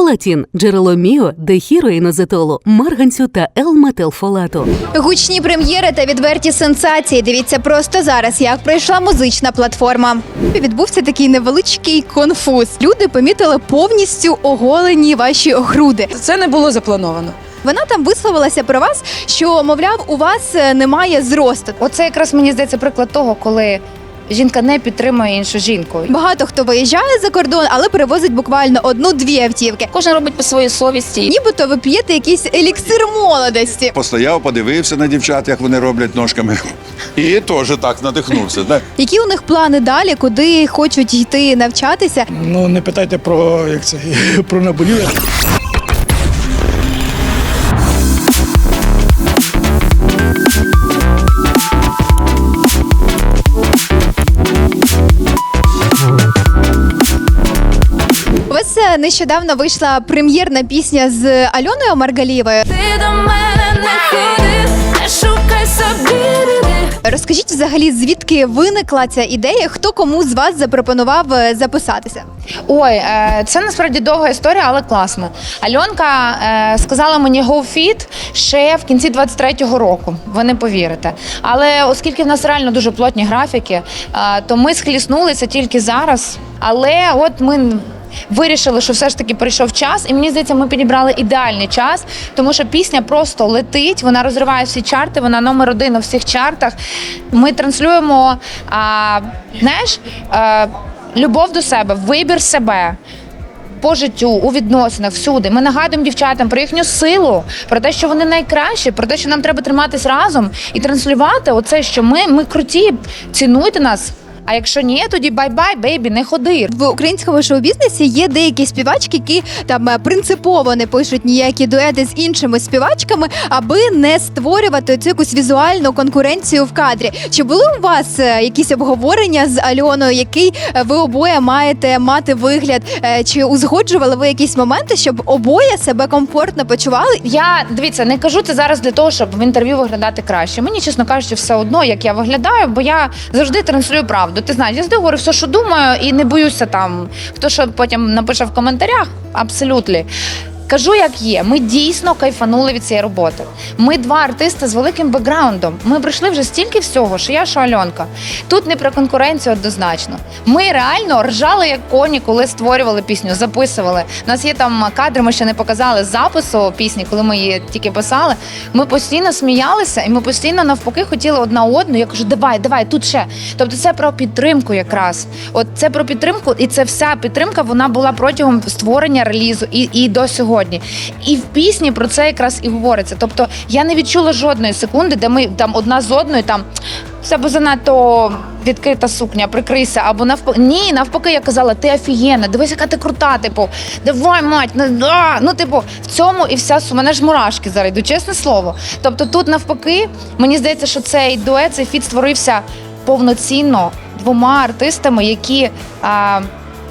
Фолатін – джерело міо, дехіроїнозетолу, марганцю та Л-метилфолату. Гучні прем'єри та відверті сенсації. Дивіться просто зараз, як пройшла музична платформа. Відбувся такий невеличкий конфуз. Люди помітили повністю оголені ваші груди. Це не було заплановано. Вона там висловилася про вас, що мовляв, у вас е, немає зросту. Оце якраз мені здається приклад того, коли жінка не підтримує іншу жінку. Багато хто виїжджає за кордон, але перевозить буквально одну-дві автівки. Кожен робить по своїй совісті. Нібито ви п'єте якийсь еліксир молодості. Постояв, подивився на дівчат, як вони роблять ножками. І теж так надихнувся. Да? Які у них плани далі, куди хочуть йти навчатися? Ну не питайте про як це про наболіле. Нещодавно вийшла прем'єрна пісня з Альоною Маргалієвою. Ти до мене не ходи, не шукай собі. Розкажіть взагалі, звідки виникла ця ідея? Хто кому з вас запропонував е, записатися? Ой, е, це насправді довга історія, але класно. Альонка е, сказала мені go fit ще в кінці 23-го року. Ви не повірите. Але оскільки в нас реально дуже плотні графіки, то ми схліснулися тільки зараз. Але от ми. Вирішили, що все ж таки прийшов час, і мені здається, ми підібрали ідеальний час, тому що пісня просто летить, вона розриває всі чарти, вона номер один у всіх чартах. Ми транслюємо, а, знаєш, а, любов до себе, вибір себе. По життю, у відносинах, всюди. Ми нагадуємо дівчатам про їхню силу, про те, що вони найкращі, про те, що нам треба триматись разом і транслювати оце, що ми, ми круті, цінуйте нас. А якщо ні, тоді бай-бай, бейбі, не ходи. В українському шоу-бізнесі є деякі співачки, які там е, принципово не пишуть ніякі дуети з іншими співачками, аби не створювати цю якусь візуальну конкуренцію в кадрі. Чи були у вас е, якісь обговорення з Альоною, який е, ви обоє маєте мати вигляд? Чи узгоджували ви якісь моменти, щоб обоє себе комфортно почували? Я дивіться, не кажу це зараз для того, щоб в інтерв'ю виглядати краще. Мені, чесно кажучи, все одно, як я виглядаю, бо я завжди транслюю правду. Ти знаєш, я завжди говорю все, що думаю, і не боюся там. Хто що потім напише в коментарях, абсолютно. Кажу, як є. Ми дійсно кайфанули від цієї роботи. Ми два артисти з великим бекграундом. Ми пройшли вже стільки всього, що я, що Альонка. Тут не про конкуренцію однозначно. Ми реально ржали як коні, коли створювали пісню, записували. У нас є там кадри, ми ще не показали запису пісні, коли ми її тільки писали. Ми постійно сміялися, і ми постійно навпаки хотіли одна одну. Я кажу, давай, давай, тут ще. Тобто, це про підтримку, якраз. От це про підтримку, і це вся підтримка вона була протягом створення релізу і, і до сьогодні. І в пісні про це якраз і говориться. Тобто я не відчула жодної секунди, де ми там одна з одною там. Це бо занадто відкрита сукня, прикрийся, або навпаки. Ні, навпаки, я казала, ти офігенна, дивись, яка ти крута, типу, давай, мать, ну, да. ну типу, в цьому і вся су- мене ж мурашки зараз йдуть, чесне слово. Тобто тут навпаки, мені здається, що цей дует, цей фіт створився повноцінно двома артистами, які а,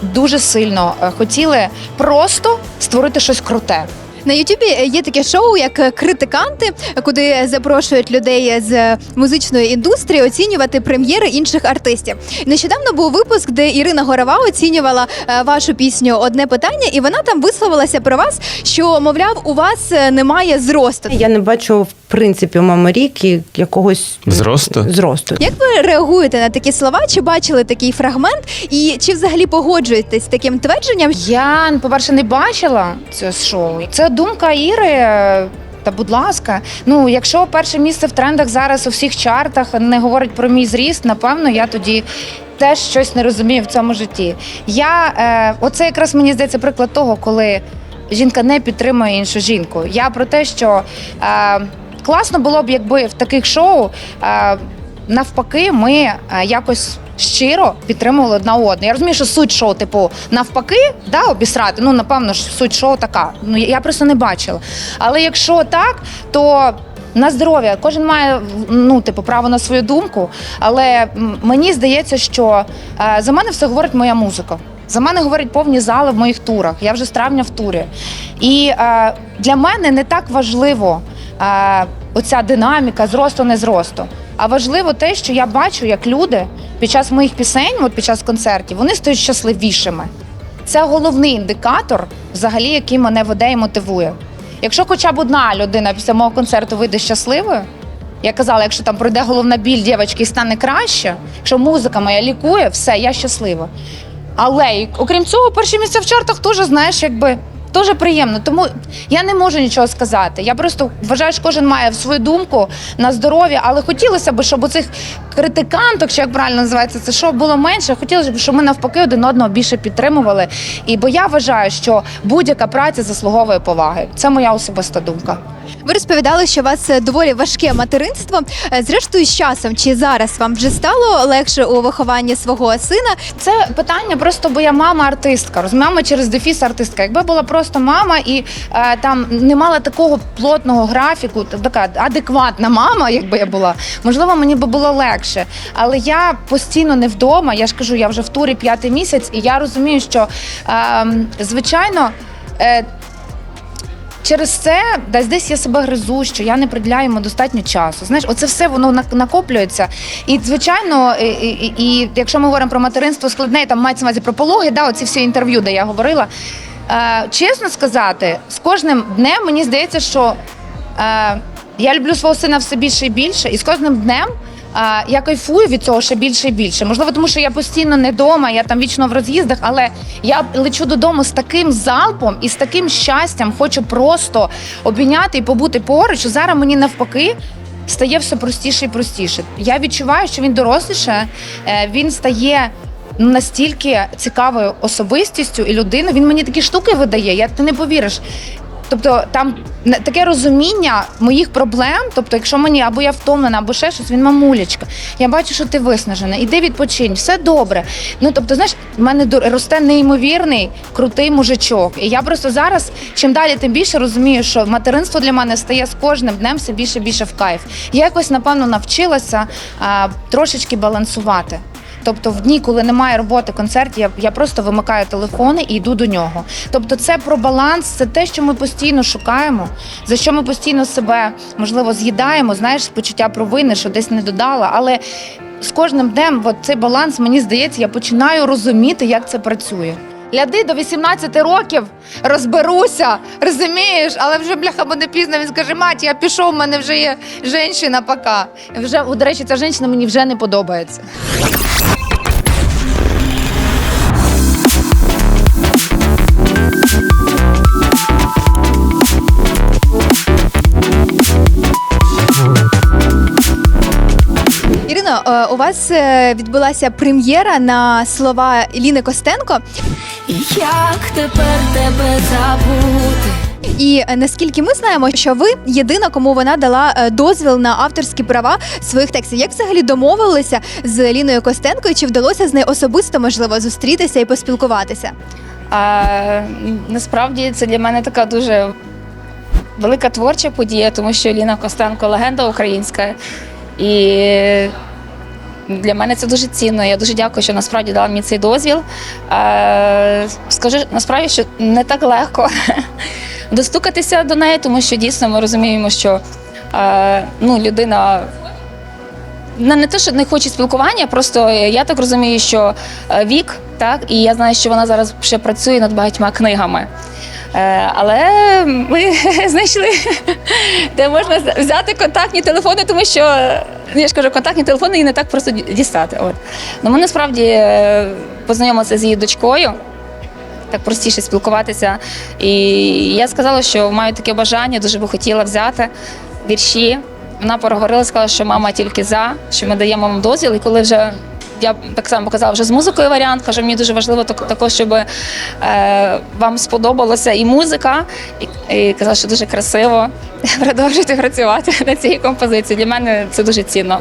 дуже сильно е, хотіли просто створити щось круте. На Ютубі є таке шоу, як е, критиканти, куди запрошують людей з музичної індустрії оцінювати прем'єри інших артистів. Нещодавно був випуск, де Ірина Горова оцінювала е, вашу пісню Одне питання, і вона там висловилася про вас, що мовляв, у вас е, немає зросту. Я не бачу в принципі у мами Ріки якогось Зросту? зросту. Як ви реагуєте на такі слова? Чи бачили такий фрагмент? І чи взагалі погоджуєтесь з таким твердженням? Я, по-перше, не бачила це шоу. Це думка Іри. Та будь ласка, ну якщо перше місце в трендах зараз у всіх чартах не говорить про мій зріст, напевно, я тоді теж щось не розумію в цьому житті. Я е, оце якраз мені здається приклад того, коли жінка не підтримує іншу жінку. Я про те, що е, класно було б, якби в таких шоу е, навпаки ми е, якось. Щиро підтримували одна одну. Я розумію, що суть шоу, типу, навпаки, да, обісрати. Ну, напевно ж, суть шоу така. Ну я просто не бачила. Але якщо так, то на здоров'я кожен має ну, типу, право на свою думку. Але мені здається, що е, за мене все говорить моя музика. За мене говорять повні зали в моїх турах. Я вже з травня в турі. І е, для мене не так важливо е, оця динаміка зросту, не зросту. А важливо те, що я бачу, як люди під час моїх пісень, от під час концертів, вони стають щасливішими. Це головний індикатор взагалі, який мене веде і мотивує. Якщо хоча б одна людина після мого концерту вийде щасливою, я казала, якщо там пройде головна біль дівчинки і стане краще, якщо музика моя лікує, все, я щаслива. Але окрім цього, перші місця в чартах теж, знаєш, якби. Дуже приємно, тому я не можу нічого сказати. Я просто вважаю, що кожен має свою думку на здоров'я, але хотілося б, щоб у цих критиканток, чи як правильно називається це що було менше. Хотілося б, щоб ми навпаки один одного більше підтримували. І бо я вважаю, що будь-яка праця заслуговує поваги. Це моя особиста думка. Ви розповідали, що у вас е, доволі важке материнство. Е, Зрештою, з часом чи зараз вам вже стало легше у вихованні свого сина? Це питання просто, бо я мама артистка. Роз через дефіс артистка. Якби була просто мама і е, там не мала такого плотного графіку, така адекватна мама, якби я була, можливо, мені би було легше. Але я постійно не вдома. Я ж кажу, я вже в турі п'ятий місяць, і я розумію, що е, звичайно. Через це десь десь я себе гризу, що я не приділяю йому достатньо часу. Знаєш, оце все воно накоплюється. І звичайно, і, і, і якщо ми говоримо про материнство складне, там мається увазі про пологи, да, оці всі інтерв'ю, де я говорила. Е, чесно сказати, з кожним днем мені здається, що е, я люблю свого сина все більше і більше, і з кожним днем. Е, Я кайфую від цього ще більше і більше. Можливо, тому що я постійно не вдома, я там вічно в роз'їздах, але я лечу додому з таким залпом і з таким щастям, хочу просто обійняти і побути поруч. Зараз мені навпаки стає все простіше і простіше. Я відчуваю, що він доросліше, е, він стає. Настільки цікавою особистістю і людиною. Він мені такі штуки видає, я ти не повіриш. Тобто там таке розуміння моїх проблем. Тобто, якщо мені або я втомлена, або ще щось, він мамулечка. Я бачу, що ти виснажена. Іди відпочинь, все добре. Ну тобто, знаєш, в мене росте неймовірний крутий мужичок. І я просто зараз, чим далі, тим більше розумію, що материнство для мене стає з кожним днем все більше більше в кайф. Я якось напевно навчилася а, трошечки балансувати. Тобто в дні, коли немає роботи концертів, я, я просто вимикаю телефони і йду до нього. Тобто, це про баланс, це те, що ми постійно шукаємо, за що ми постійно себе можливо з'їдаємо, знаєш, почуття провини, що десь не додала. Але з кожним днем, от цей баланс, мені здається, я починаю розуміти, як це працює. Ляди до 18 років розберуся, розумієш, але вже бляха буде пізно. Він скаже, мать, я пішов, в мене вже є жінка, пока. Вже, до речі, ця жінка мені вже не подобається. Е, у вас е, відбулася прем'єра на слова Ліни Костенко. Як тепер тебе забути? І наскільки ми знаємо, що ви єдина, кому вона дала е, дозвіл на авторські права своїх текстів. Як взагалі домовилися з Ліною Костенко, і чи вдалося з нею особисто можливо зустрітися і поспілкуватися? А насправді це для мене така дуже велика творча подія, тому що Ліна Костенко легенда українська. І для мене це дуже цінно. Я дуже дякую, що насправді дала мені цей дозвіл. Е, Скажу насправді, що не так легко достукатися до неї, тому що дійсно ми розуміємо, що е, ну, людина не, не те, що не хоче спілкування, просто я так розумію, що е, вік, так, і я знаю, що вона зараз ще працює над багатьма книгами. Але ми знайшли, де можна взяти контактні телефони, тому що ну, я ж кажу, контактні телефони її не так просто дістати. От. Ну, ми насправді е, познайомилися з її дочкою. Так простіше спілкуватися. І я сказала, що маю таке бажання, дуже би хотіла взяти вірші. Вона переговорила, сказала, що мама тільки за, що ми даємо вам дозвіл. І коли вже я так само показала вже з музикою варіант, кажу, мені дуже важливо також, щоб е, вам сподобалася і музика, і, і казала, що дуже красиво. Продовжуйте працювати над цією композицією. Для мене це дуже цінно.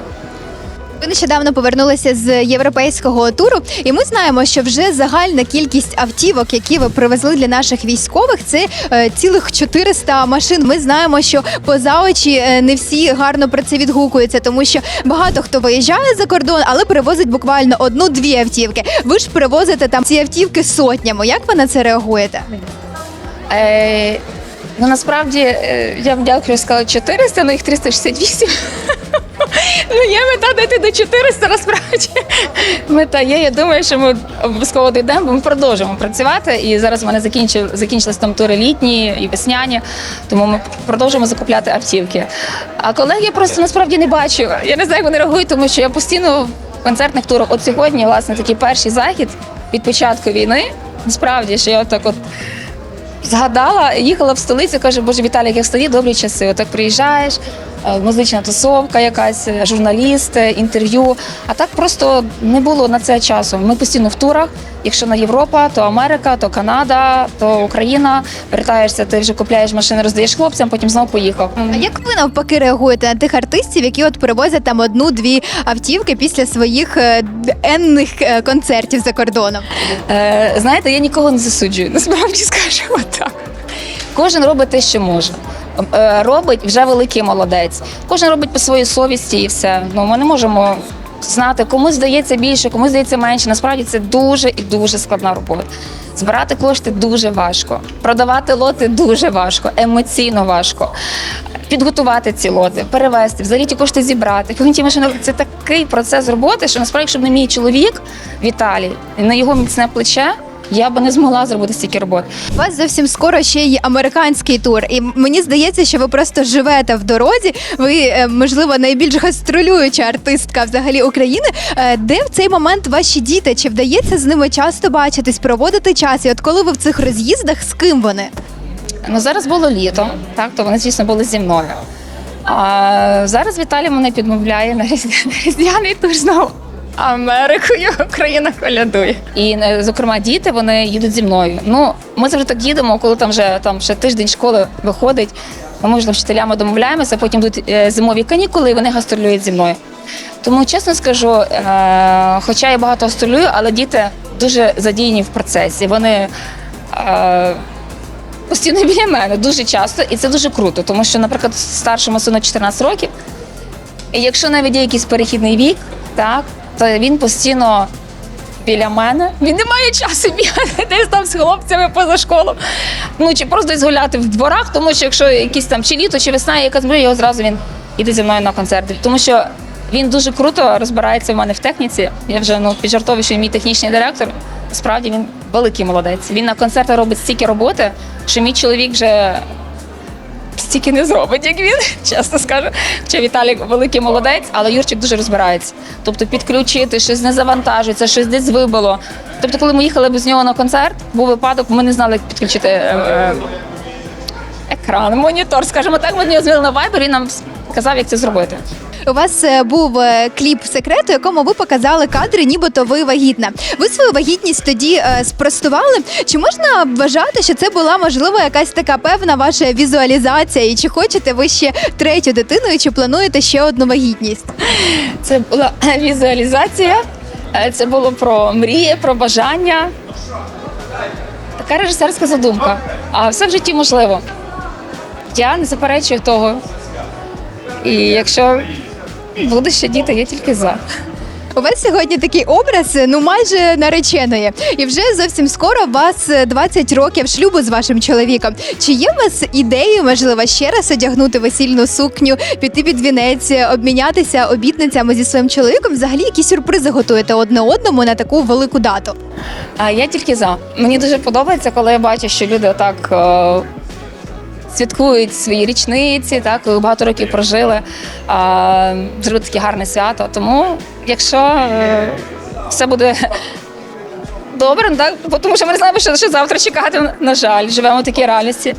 Ви нещодавно повернулися з європейського туру, і ми знаємо, що вже загальна кількість автівок, які ви привезли для наших військових, це е, цілих 400 машин. Ми знаємо, що поза очі е, не всі гарно про це відгукуються, тому що багато хто виїжджає за кордон, але привозить буквально одну-дві автівки. Ви ж привозите там ці автівки сотнями. Як ви на це реагуєте? Е, ну насправді е, я вам дякую, сказала 400, але їх 368. Ну, є мета дійти до 400, насправді. Мета є. Я думаю, що ми обов'язково дійдемо, бо ми продовжуємо працювати. І зараз в мене закінчив, закінчились там тури літні і весняні, тому ми продовжуємо закупляти автівки. А колег я просто насправді не бачу. Я не знаю, як вони реагують, тому що я постійно в концертних турах. От сьогодні, власне, такий перший захід від початку війни. Насправді, що я отак от згадала, їхала в столицю, каже, боже, Віталій, як старі добрі часи. Отак приїжджаєш, музична тусовка якась, е, журналісти, інтерв'ю. А так просто не було на це часу. Ми постійно в турах. Якщо на Європа, то Америка, то Канада, то Україна. Вертаєшся, ти вже купляєш машини, роздаєш хлопцям, потім знову поїхав. А як ви навпаки реагуєте на тих артистів, які от перевозять там одну-дві автівки після своїх е, енних е, концертів за кордоном? Е, знаєте, я нікого не засуджую, насправді скажу отак. Кожен робить те, що може. Е, робить вже великий молодець. Кожен робить по своїй совісті і все. Ну, ми не можемо знати, комусь здається більше, комусь здається менше. Насправді це дуже і дуже складна робота. Збирати кошти дуже важко, продавати лоти дуже важко, емоційно важко. Підготувати ці лоти, перевезти, взагалі ті кошти зібрати. Потім ті машини це такий процес роботи, що насправді, щоб не мій чоловік Віталій, на його міцне плече, я би не змогла зробити стільки роботи. У вас зовсім скоро ще й американський тур, і мені здається, що ви просто живете в дорозі. Ви, е, можливо, найбільш гастролююча артистка взагалі України. Е, Де в цей момент ваші діти? Чи вдається з ними часто бачитись, проводити час? І от коли ви в цих роз'їздах, з ким вони? Ну зараз було літо, так то вони, звісно, були зі мною. А зараз Віталій мене підмовляє на різдвяний тур знову. Америкою Україна колядує. І е, зокрема, діти вони їдуть зі мною. Ну ми завжди так їдемо, коли там вже там ще тиждень школи виходить. Ми ж там з вчителями домовляємося, потім йдуть е, зимові канікули, і вони гастролюють зі мною. Тому чесно скажу, е, хоча я багато гастролюю, але діти дуже задіяні в процесі. Вони постійно біля мене дуже часто, і це дуже круто, тому що, наприклад, старшому сину 14 років, і якщо навіть є якийсь перехідний вік, так, то він постійно біля мене. Він не має часу бігати десь там з хлопцями поза школою. Ну чи просто десь гуляти в дворах, тому що якщо якісь там чи літо, чи весна, якась мрія, його зразу він іде зі мною на концерти. Тому що він дуже круто розбирається в мене в техніці. Я вже ну піджартовую, що мій технічний директор. Справді він великий молодець. Він на концертах робить стільки роботи, що мій чоловік вже стільки не зробить, як він, чесно скажу. Чи Віталік великий молодець, але Юрчик дуже розбирається. Тобто підключити, щось не завантажується, щось десь вибило. Тобто, коли ми їхали без нього на концерт, був випадок, ми не знали, як підключити е, е, екран, монітор, скажімо так, ми з нього дзвонили на вайбер, він нам казав, як це зробити. У вас е, був е, кліп секрету, в якому ви показали кадри, нібито ви вагітна. Ви свою вагітність тоді е, спростували. Чи можна вважати, що це була можливо якась така певна ваша візуалізація? І чи хочете ви ще третю дитину, чи плануєте ще одну вагітність? Це була візуалізація, це було про мрії, про бажання. Така режисерська задумка. А все в житті можливо. Я не заперечую того. І якщо буде ще діти, я тільки за. У вас сьогодні такий образ, е, ну майже нареченої, і вже зовсім скоро у вас е, 20 років шлюбу з вашим чоловіком. Чи є у вас ідеї, можливо, ще раз одягнути весільну сукню, піти під вінець, е, обмінятися обітницями зі своїм чоловіком? Взагалі, які сюрпризи готуєте одне одному на таку велику дату? А я тільки за. Мені дуже подобається, коли я бачу, що люди отак е, святкують свої річниці, так багато років прожили, е, зробити таке гарне свято. Тому, якщо е, все буде добре, ну, так, тому що ми не знаємо, що, що завтра чекати. На жаль, живемо в такій реальності.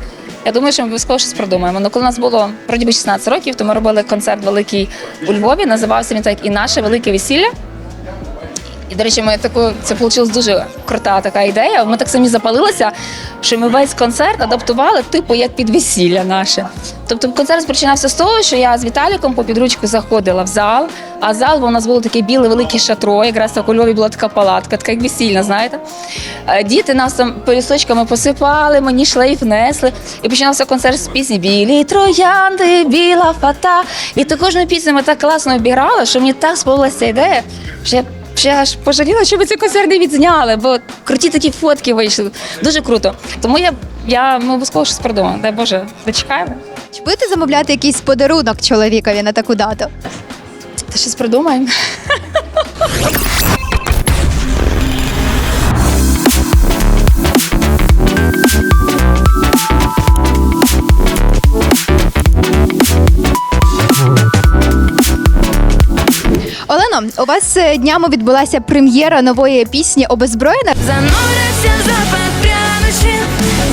Я думаю, що ми обов'язково щось придумаємо. Ну, коли нас було вроді би 16 років, то ми робили концерт великий у Львові. Називався він так і наше велике весілля. І, до речі, ми таку це вийшла дуже крута така ідея. Ми так самі запалилися, що ми весь концерт адаптували, типу, як під весілля наше. Тобто концерт починався з того, що я з Віталіком по підручку заходила в зал, а зал бо у нас було таке біле велике шатро, якраз у Львові була така палатка, така як весільна, знаєте. Е, Діти нас там пелюсточками посипали, мені шлейф несли. І починався концерт з пісні Білі троянди, біла фата. І ту кожну пісню ми так класно обіграли, що мені так сподобалася ідея, що я я аж пожаліла, що ви цей концерт не відзняли, бо круті такі фотки вийшли. Дуже круто. Тому я, я ми обов'язково щось придумала. Дай Боже, зачекаємо. Чи будете замовляти якийсь подарунок чоловікові на таку дату? Та щось придумаємо. Олено, у вас е, днями відбулася прем'єра нової пісні Обезброєна. Зануряться в запах прянощі,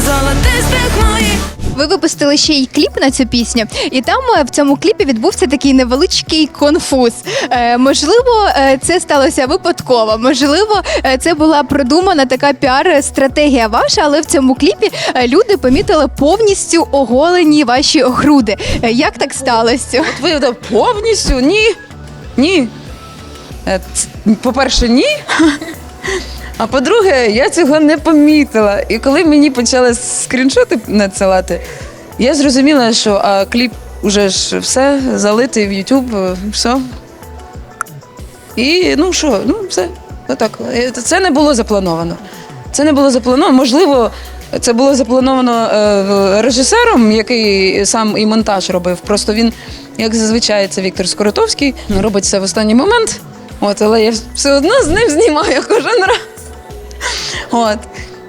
золотистих моїх. Ви випустили ще й кліп на цю пісню, і там е, в цьому кліпі відбувся такий невеличкий конфуз. Е, можливо, е, це сталося випадково. Можливо, це була продумана така піар-стратегія ваша, але в цьому кліпі люди помітили повністю оголені ваші груди. Як так сталося? Ви повністю ні. Ні. Е, По-перше, ні. А по-друге, я цього не помітила. І коли мені почали скріншоти надсилати, я зрозуміла, що а, кліп уже ж все залитий в YouTube, все. І ну що, ну все. Отак. Е, Це не було заплановано. Це не було заплановано. Можливо, це було заплановано е, режисером, який сам і монтаж робив. Просто він, як зазвичай, це Віктор Скоротовський, робить це в останній момент. От, але я все одно з ним знімаю кожен раз. От.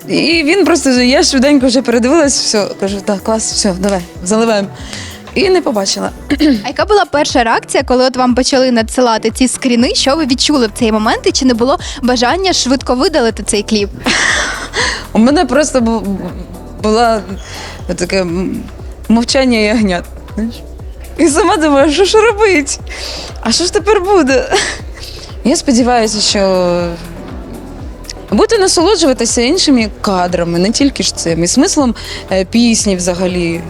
І він просто, я швиденько вже передивилась, все, кажу, так, клас, все, давай, заливаємо. І не побачила. А яка була перша реакція, коли от вам почали надсилати ці скріни? Що ви відчули в цей момент? І чи не було бажання швидко видалити цей кліп? У мене просто бу- була таке м, мовчання ягнят. знаєш. І сама думаю, що ж робить? А що ж тепер буде? Я сподіваюся, що будете насолоджуватися іншими кадрами, не тільки ж цим, і смислом е, пісні взагалі.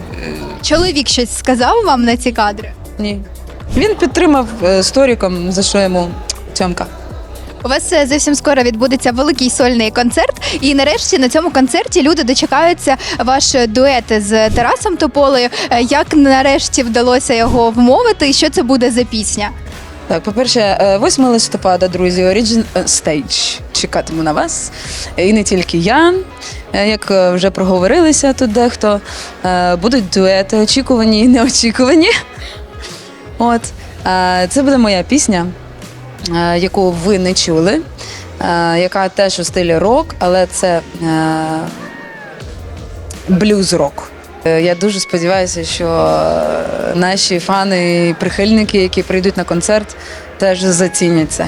Чоловік щось сказав вам на ці кадри? Ні. Він підтримав е, сторіком, за що йому тьомка. У вас е, зовсім скоро відбудеться великий сольний концерт, і нарешті на цьому концерті люди дочекаються ваш дует з Тарасом Тополею. Е, Як нарешті вдалося його вмовити, і що це буде за пісня? Так, по-перше, е, 8 листопада, друзі, Origin Stage. Чекатиму на вас. Е, І не тільки я. Е, Як е, вже проговорилися тут дехто, е, будуть дуети, очікувані і неочікувані. От. Е, Це буде моя пісня, е, яку ви не чули, е, яка теж у стилі рок, але це е, блюз-рок. Е, Я дуже сподіваюся, що е, наші фани і прихильники, які прийдуть на концерт, теж зацінять це.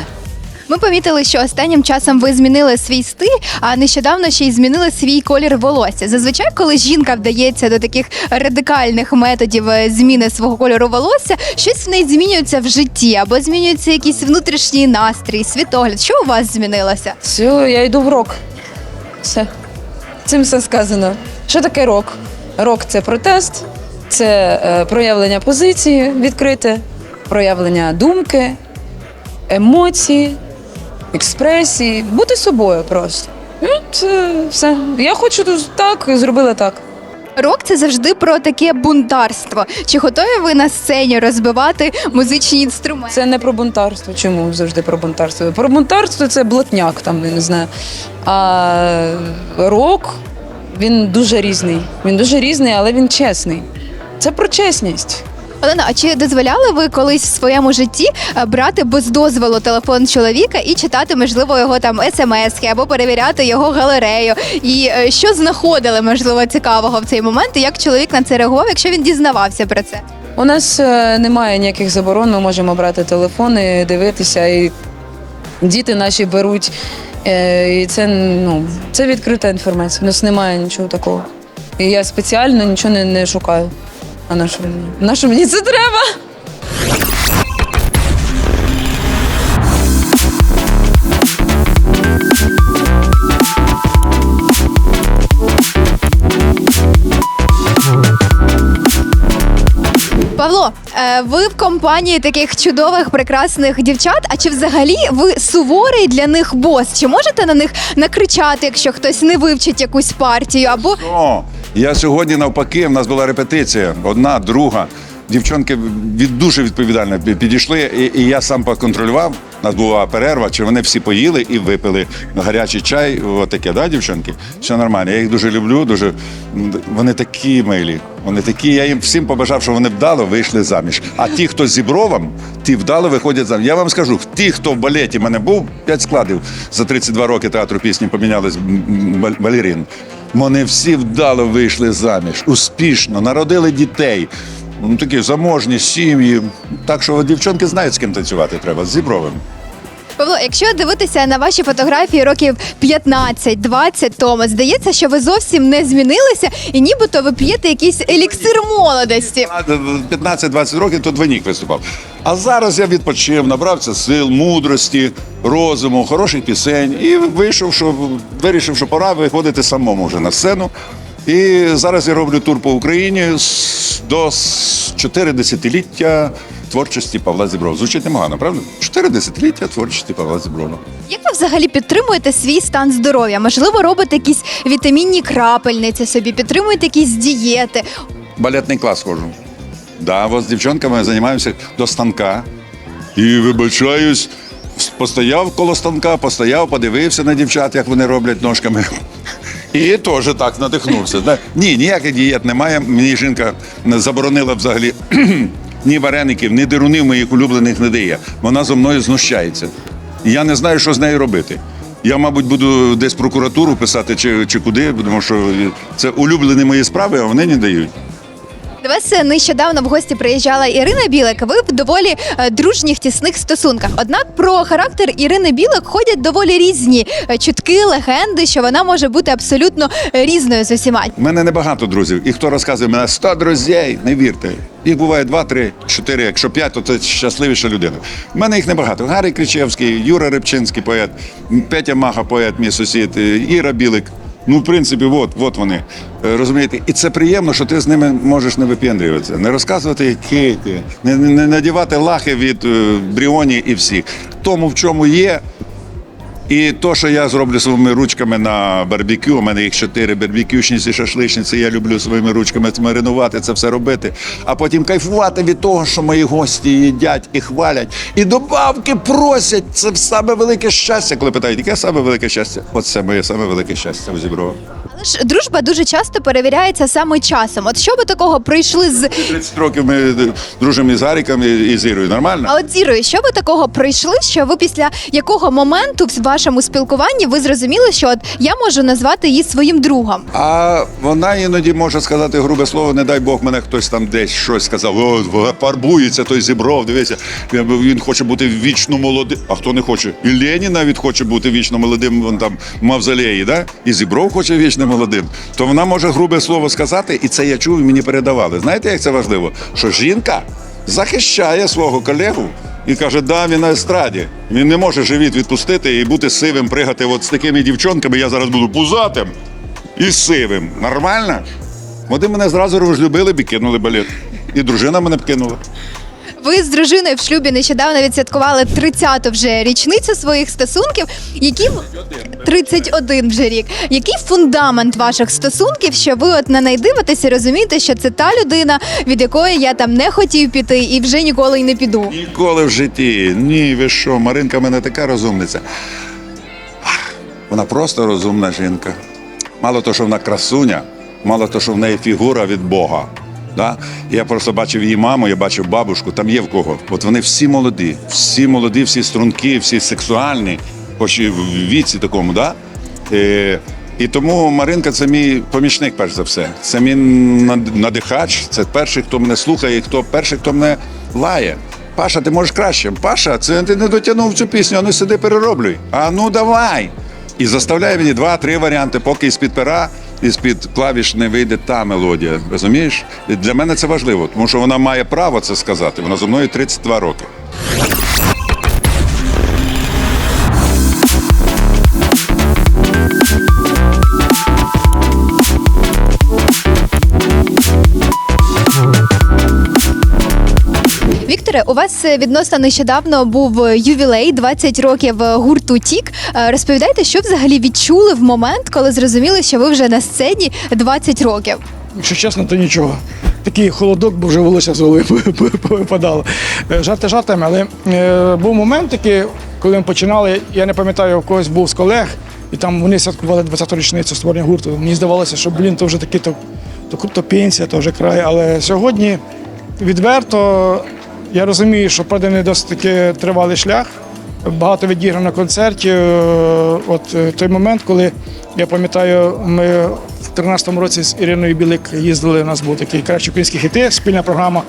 Ми помітили, що останнім часом ви змінили свій стиль, а нещодавно ще й змінили свій колір волосся. Зазвичай, коли жінка вдається до таких радикальних методів е, зміни свого кольору волосся, щось в неї змінюється в житті або змінюється якийсь внутрішній настрій, світогляд. Що у вас змінилося? Все, я йду в рок. Все. Цим все сказано. Що таке рок? Рок це протест, це е, проявлення позиції відкрите, проявлення думки, емоції, експресії, бути собою просто. Це все. Я хочу так, зробила так. Рок це завжди про таке бунтарство. Чи готові ви на сцені розбивати музичні інструменти? Це не про бунтарство. Чому завжди про бунтарство? Про бунтарство це блатняк, там, я не знаю. А рок він дуже різний. Він дуже різний, але він чесний. Це про чесність. Олена, а чи дозволяли ви колись в своєму житті е, брати без дозволу телефон чоловіка і читати, можливо, його там смски або перевіряти його галерею? І е, що знаходили, можливо, цікавого в цей момент? І як чоловік на це реагував, якщо він дізнавався про це? У нас е, немає ніяких заборон, ми можемо брати телефони, дивитися, і діти наші беруть. Е, І це, ну, це відкрита інформація. У нас немає нічого такого. І я спеціально нічого не, не шукаю. А на що, мені- на що мені це треба? Павло, е, ви в компанії таких чудових, прекрасних дівчат. А чи взагалі ви суворий для них бос? Чи можете на них накричати, якщо хтось не вивчить якусь партію? Або О, я сьогодні навпаки, в нас була репетиція, одна, друга. Дівчонки від дуже відповідально підійшли, і, і я сам поконтролював. У нас була перерва, чи вони всі поїли і випили гарячий чай. Отаке, да, дівчинки? Все нормально. Я їх дуже люблю, дуже вони такі милі. Вони такі. Я їм всім побажав, що вони вдало вийшли заміж. А ті, хто з зібровом, ті вдало виходять заміж. Я вам скажу, ті, хто в балеті мене був, п'ять складів за 32 роки театру пісні помінялись балерин. Вони всі вдало вийшли заміж, успішно, народили дітей. Ну, такі заможні сім'ї. Так що дівчонки знають, з ким танцювати треба, з зібровим. Павло, якщо дивитися на ваші фотографії років 15-20 тому, здається, що ви зовсім не змінилися, і нібито ви п'єте якийсь еліксир молодості. 15-20 років то двойник виступав. А зараз я відпочив, набрався сил, мудрості, розуму, хороших пісень і вийшов, що вирішив, що пора виходити самому вже на сцену. І зараз я роблю тур по Україні до с- 4 десятиліття творчості Павла Зіброва. Звучить непогано, правда? 4 десятиліття творчості Павла Зіброва. Як ви взагалі підтримуєте свій стан здоров'я? Можливо, робите якісь вітамінні крапельниці собі, підтримуєте якісь дієти. балетний клас ходжу. Да, от з дівчонками займаємося до станка. І вибачаюсь, постояв коло станка, постояв, подивився на дівчат, як вони роблять ножками. І теж так надихнувся. Ні, ніяких дієт немає. Мені жінка заборонила взагалі ні вареників, ні дирунів моїх улюблених не дає. Вона зо мною знущається. Я не знаю, що з нею робити. Я, мабуть, буду десь прокуратуру писати чи, чи куди, тому що це улюблені мої справи, а вони не дають. До вас нещодавно в гості приїжджала Ірина Білик. Ви в доволі е, дружніх тісних стосунках. Однак про характер Ірини Білик ходять доволі різні е, чутки, легенди, що вона може бути абсолютно різною з усіма. У мене небагато друзів. І хто розказує мене 100 друзей, не вірте. Їх буває 2, 3, 4, якщо 5, то це щасливіша людина. У мене їх небагато. Гарій Кричевський, Юра Рибчинський поет, Петя Маха, поет, мій сусід, е, Іра Білик. Ну, в принципі, от, от вони. Е, Розумієте? І це приємно, що ти з ними можеш не випендрюватися, не розказувати які ти, не, не, не надівати лахи від е, Бріоні і всіх. Тому, в чому є, і то, що я зроблю своїми ручками на барбекю, у мене їх чотири барбекюшниці, шашличниці, я люблю своїми ручками маринувати, це все робити, а потім кайфувати від того, що мої гості їдять і хвалять, і добавки просять. Це саме велике щастя, коли питають, яке саме велике щастя? Оце моє саме велике щастя у Зіброва. Але ж дружба дуже часто перевіряється саме часом. От що ви такого пройшли з 30 років ми е, дружимо із Гаріком і і з Ірою. Нормально? а от з Ірою, що ви такого пройшли? Що ви після якого моменту в вашому спілкуванні ви зрозуміли, що от я можу назвати її своїм другом? А вона іноді може сказати грубе слово, не дай Бог, мене хтось там десь щось сказав. О, фарбується той зібров, дивися. Він хоче бути вічно молодим. А хто не хоче? І Ленін навіть хоче бути вічно молодим, вон там в мавзолеї, да? І Зібров хоче вічно молодим. То вона може грубе слово сказати, і це я чув, і мені передавали. Знаєте, як це важливо? Що жінка захищає свого колегу. І каже, да, він на естраді. Він не може живіт відпустити і бути сивим, пригати от з такими дівчонками. Я зараз буду пузатим і сивим. Нормально? Вони мене зразу розлюбили б і кинули балет. І дружина мене б кинула. Ви з дружиною в шлюбі нещодавно відсвяткували 30-ту вже річницю своїх стосунків. Які в- 31 вже рік. Який фундамент ваших стосунків, що ви от на неї дивитесь розумієте, що це та людина, від якої я там не хотів піти і вже ніколи й не піду? Ніколи в житті. Ні, ви що, Маринка мене така розумниця. Вона просто розумна жінка. Мало того, що вона красуня, мало того, що в неї фігура від Бога. Да? Я просто бачив її маму, я бачив бабушку, там є в кого. От вони всі молоді, всі молоді, всі струнки, всі сексуальні, хоч і в віці такому, да? Е, і тому Маринка це мій помічник, перш за все. Це мій надихач, це перший, хто мене слухає, і хто перший, хто мене лає. Паша, ти можеш краще. Паша, це ти не дотягнув цю пісню, а ну сиди перероблюй. А ну давай. І заставляє мені два-три варіанти, поки із-під пера, із-під клавіш не вийде та мелодія. Розумієш? І для мене це важливо, тому що вона має право це сказати. Вона зо мною 32 роки. Вікторе, у вас е, відносно нещодавно був е, ювілей 20 років е, гурту Тік. Розповідайте, що взагалі відчули в момент, коли зрозуміли, що ви вже на сцені 20 років. Якщо чесно, то нічого. Такий холодок, бо вже волосся з голови випадало. Жарти жартами, але був момент такий, коли ми починали, я не пам'ятаю, у когось був з колег, і там вони святкували 20-ту річницю створення гурту. Мені здавалося, що блін, то вже таки то, то, то пенсія, то вже край. Але сьогодні відверто я розумію, що пройдений досить тривалий шлях. Багато відіграно концертів. Е, От е, той момент, коли я пам'ятаю, ми в 13-му році з Іриною Білик їздили. У нас був такий кращі українські хіти, спільна програма.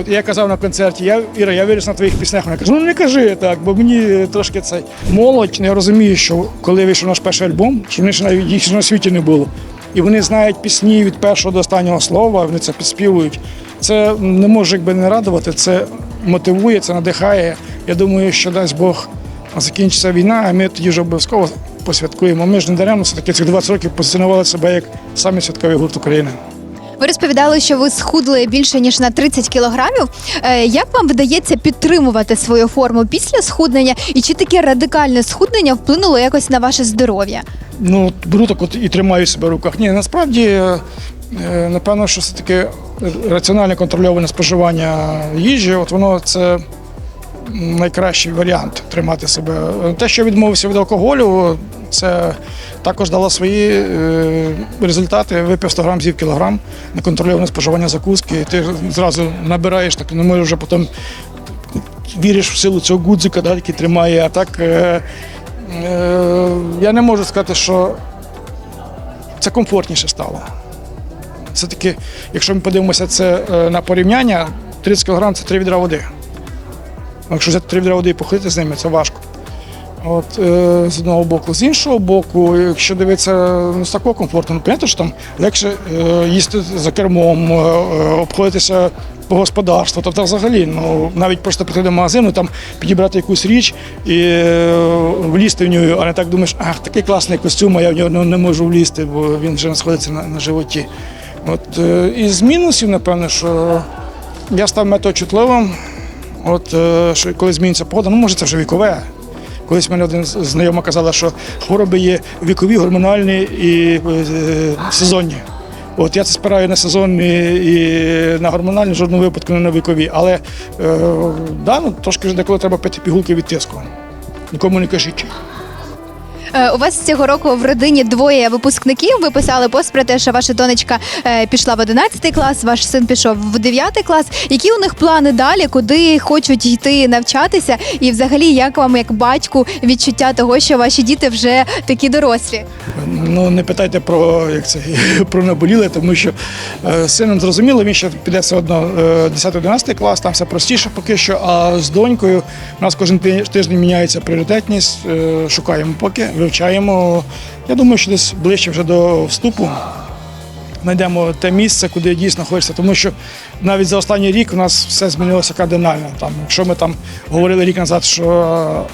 От я казав на концерті, я Іра, я виріс на твоїх піснях. Вона каже, ну не кажи так, бо мені трошки це молодь. Я розумію, що коли вийшов наш перший альбом, що вони ще навіть їх на світі не було. І вони знають пісні від першого до останнього слова, вони це підспівують. Це не може якби не радувати, це мотивує, це надихає. Я думаю, що дасть Бог закінчиться війна, а ми тоді вже обов'язково посвяткуємо. Ми ж не даремно все-таки цих 20 років позиціонували себе як самий святковий гурт України. Ви розповідали, що ви схудли більше ніж на 30 кілограмів. Е, Як вам вдається підтримувати свою форму після схуднення? І чи таке радикальне схуднення вплинуло якось на ваше здоров'я? Ну, беру так от і тримаю себе в руках. Ні, насправді, напевно, що все-таки раціональне контрольоване споживання їжі, от воно це найкращий варіант тримати себе. Те, що відмовився від алкоголю, це також дало свої е, результати. Випив 100 грам, з'їв кілограм, неконтрольоване споживання закуски. Ти зразу набираєш, так не можеш вже потім віриш в силу цього гудзика, да, який тримає. А так е, е, я не можу сказати, що це комфортніше стало. Все-таки, якщо ми подивимося це е, на порівняння, 30 кг це 3 відра води. Якщо взяти 3 відра води і походити з ними, це важко. От, е, з одного боку. З іншого боку, якщо дивитися ну, з такого комфорту, ну, понятно, що там легше е, їсти за кермом, е, е, обходитися по господарству. Тобто взагалі, ну, навіть просто піти до магазину, там, підібрати якусь річ і е, влізти в нього, а не так думаєш, ах, такий класний костюм, а я в нього ну, не можу влізти, бо він вже знаходиться на, на животі. От, е, із мінусів, напевно, що я став метеочутливим. От е, що коли зміниться погода, ну може це вже вікове. Колись мене один знайома казала, що хвороби є вікові, гормональні і е, сезонні. От я це спираю на сезонні і на гормональні, в жодному випадку не на вікові. Але е, да, ну, трошки деколи треба пити пігулки від тиску. Нікому не кажіть. Е, У вас цього року в родині двоє випускників. Ви писали пост про те, що ваша донечка е, пішла в 11 клас, ваш син пішов в 9 клас. Які у них плани далі, куди хочуть йти навчатися? І взагалі, як вам, як батьку, відчуття того, що ваші діти вже такі дорослі? Ну не питайте про як це про наболіле, тому що е, сином зрозуміло, він ще піде все одно е, 10-11 клас, там все простіше поки що. А з донькою у нас кожен ти- тиждень міняється пріоритетність. е, шукаємо поки, вивчаємо. Я думаю, що десь ближче вже до вступу. Знайдемо те місце, куди дійсно хочеться, тому що навіть за останній рік у нас все змінилося кардинально. Там, якщо ми там говорили рік назад, що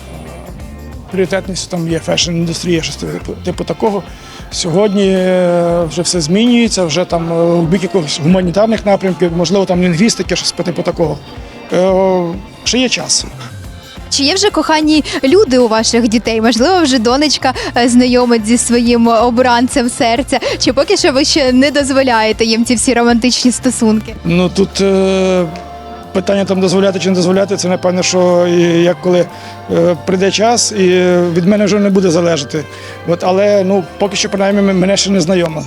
пріоритетністю там є фешн-індустрія, щось типу, типу такого. Сьогодні е, вже все змінюється, вже там е, в бік якихось гуманітарних напрямків, можливо, там лінгвістики, щось по типу такого. Е, Ще є час. Чи є вже кохані люди у ваших дітей? Можливо, вже донечка е, знайомить зі своїм обранцем серця? Чи поки що ви ще не дозволяєте їм ці всі романтичні стосунки? Ну тут е, питання там дозволяти чи не дозволяти, це напевно, що як коли е, прийде час, і від мене вже не буде залежати. От, але ну, поки що, принаймні, мене ще не знайомили.